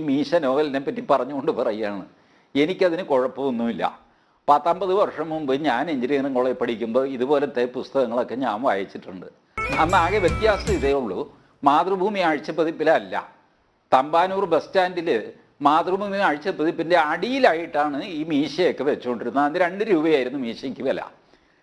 മീശ നോവലിനെ പറ്റി പറഞ്ഞുകൊണ്ട് പറയുകയാണ്. എനിക്കതിന് കുഴപ്പമൊന്നുമില്ല. പത്തൊമ്പത് വർഷം മുമ്പ് ഞാൻ എഞ്ചിനീയറിംഗ് കോളേജ് പഠിക്കുമ്പോൾ ഇതുപോലത്തെ പുസ്തകങ്ങളൊക്കെ ഞാൻ വായിച്ചിട്ടുണ്ട്. അന്ന് ആകെ വ്യത്യാസം ഇതേ ഉള്ളൂ. മാതൃഭൂമി ആഴ്ചപ്പതിപ്പിലല്ല. തമ്പാനൂർ ബസ് സ്റ്റാൻഡിൽ മാതൃഭൂമി ആഴ്ചപ്പതിപ്പിന്റെ അടിയിലായിട്ടാണ് ഈ മീശയൊക്കെ വെച്ചുകൊണ്ടിരുന്നത്. അത് രണ്ട് രൂപയായിരുന്നു മീശയ്ക്ക് വില.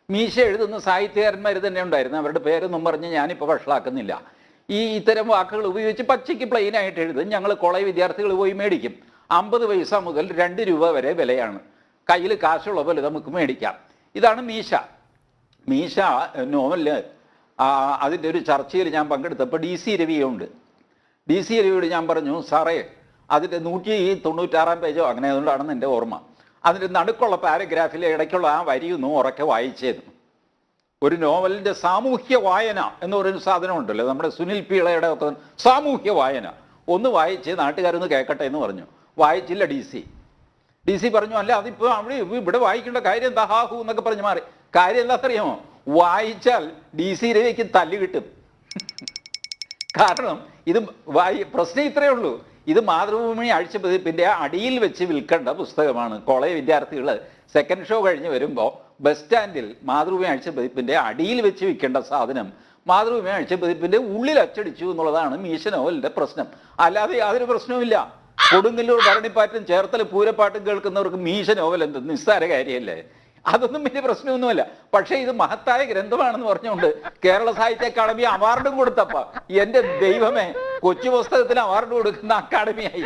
മീശ എഴുതുന്ന സാഹിത്യകാരന്മാർ തന്നെ ഉണ്ടായിരുന്നു. അവരുടെ പേരൊന്നും പറഞ്ഞ് ഞാനിപ്പോൾ വഷളാക്കുന്നില്ല. ഈ ഇത്തരം വാക്കുകൾ ഉപയോഗിച്ച് പച്ചയ്ക്ക് പ്ലെയിൻ ആയിട്ട് എഴുതും. ഞങ്ങൾ കോളേജ് വിദ്യാർത്ഥികൾ പോയി മേടിക്കും. അമ്പത് പൈസ മുതൽ രണ്ട് രൂപ വരെ വിലയാണ്. കയ്യിൽ കാശുള്ള പോലെ നമുക്ക് മേടിക്കാം. ഇതാണ് മീശ. മീശ നോവലിൽ അതിന്റെ ഒരു ചർച്ചയിൽ ഞാൻ പങ്കെടുത്തപ്പോൾ ഡി സി രവിയുണ്ട്. ഡി സി രവിയോട് ഞാൻ പറഞ്ഞു സാറേ അതിന്റെ നൂറ്റി തൊണ്ണൂറ്റാറാം പേജോ അങ്ങനെ അതുകൊണ്ടാണെന്ന് എന്റെ ഓർമ്മ. അതിന്റെ നടുക്കുള്ള പാരഗ്രാഫിലെ ഇടയ്ക്കുള്ള ആ വരിയൊന്നും ഉറക്കെ വായിച്ചേന്നു. ഒരു നോവലിന്റെ സാമൂഹ്യ വായന എന്ന് പറയുന്ന സാധനം ഉണ്ടല്ലോ നമ്മുടെ സുനിൽ പീളയുടെ ഒക്കെ സാമൂഹ്യ വായന. ഒന്ന് വായിച്ച് നാട്ടുകാരൊന്ന് കേൾക്കട്ടെ എന്ന് പറഞ്ഞു. വായിച്ചില്ല ഡി സി. ഡി സി പറഞ്ഞു അല്ല അതിപ്പോൾ അവിടെ ഇവിടെ വായിക്കേണ്ട കാര്യം എന്താ? ഹാഹു എന്നൊക്കെ പറഞ്ഞ് മാറി. കാര്യം എന്താ അറിയാമോ വായിച്ചാൽ ഡി സി രവിക്ക് തല്ല് കിട്ടും. കാരണം ഇത് വായി പ്രശ്നം ഇത്രയേ ഉള്ളൂ. ഇത് മാതൃഭൂമി ആഴ്ചപ്പതിപ്പിന്റെ അടിയിൽ വെച്ച് വിൽക്കേണ്ട പുസ്തകമാണ്. കോളേജ് വിദ്യാർത്ഥികൾ സെക്കൻഡ് ഷോ കഴിഞ്ഞ് വരുമ്പോൾ ബസ് സ്റ്റാൻഡിൽ മാതൃഭൂമി ആഴ്ചപ്പതിപ്പിന്റെ അടിയിൽ വെച്ച് വിൽക്കേണ്ട സാധനം മാതൃഭൂമി ആഴ്ചപ്പതിപ്പിന്റെ ഉള്ളിൽ അച്ചടിച്ചു എന്നുള്ളതാണ് മീശനോവലിന്റെ പ്രശ്നം. അല്ലാതെ യാതൊരു പ്രശ്നവുമില്ല. കൊടുങ്ങല്ലൂർ ഭരണിപ്പാറ്റും ചേർത്തല പൂരപ്പാട്ടും കേൾക്കുന്നവർക്ക് മീശ നോവൽ എന്ത് നിസ്സാര കാര്യമല്ലേ? അതൊന്നും വലിയ പ്രശ്നമൊന്നുമല്ല. പക്ഷേ ഇത് മഹത്തായ ഗ്രന്ഥമാണെന്ന് പറഞ്ഞുകൊണ്ട് കേരള സാഹിത്യ അക്കാദമി അവാർഡും കൊടുത്തപ്പ. എന്റെ ദൈവമേ കൊച്ചു പുസ്തകത്തിന് അവാർഡ് കൊടുക്കുന്ന അക്കാദമിയായി.